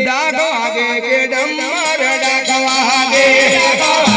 ડાકો આગે કે ડમર ડાકવા આગે